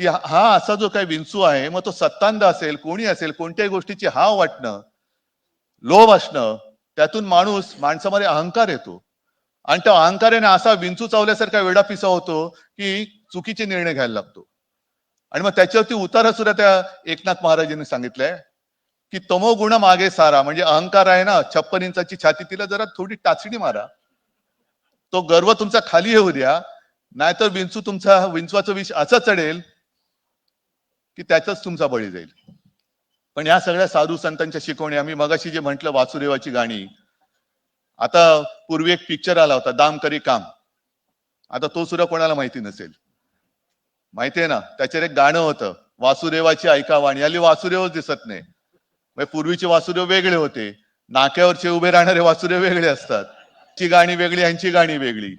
की हा- असा जो काही विंचू आहे मग तो सत्तांध असेल कोणी असेल कोणत्याही गोष्टीची हाव वाटणं लोभ असणं त्यातून माणूस माणसामध्ये अहंकार येतो. आणि त्या अहंकाराने असा विंचू चावल्यासारखा वेडा पिसा होतो की चुकीचे निर्णय घ्यायला लागतो. आणि मग त्याच्यावरती उतारा सुद्धा त्या एकनाथ महाराजांनी सांगितलंय की तमो गुण मागे सारा म्हणजे अहंकार आहे ना छप्पन इंचाची छाती तिला जरा थोडी टाचणी मारा. तो गर्व तुमचा खाली येऊ द्या नाहीतर विंचू तुमचा विंचवाचं विष असं चढेल की त्याचाच तुमचा बळी जाईल. पण या सगळ्या साधू संतांच्या शिकवणी आम्ही मगाशी जे म्हटलं वासुदेवाची गाणी आता पूर्वी एक पिक्चर आला होता दाम करी काम. आता तो सुद्धा कोणाला माहिती नसेल. माहितीये ना त्याच्यावर एक गाणं होतं वासुदेवाची ऐका वाणी. आली वासुदेवच दिसत नाही. म्हणजे पूर्वीचे वासुदेव वेगळे होते. नाक्यावरचे उभे राहणारे वासुदेव वेगळे असतात. ची गाणी वेगळी यांची गाणी वेगळी.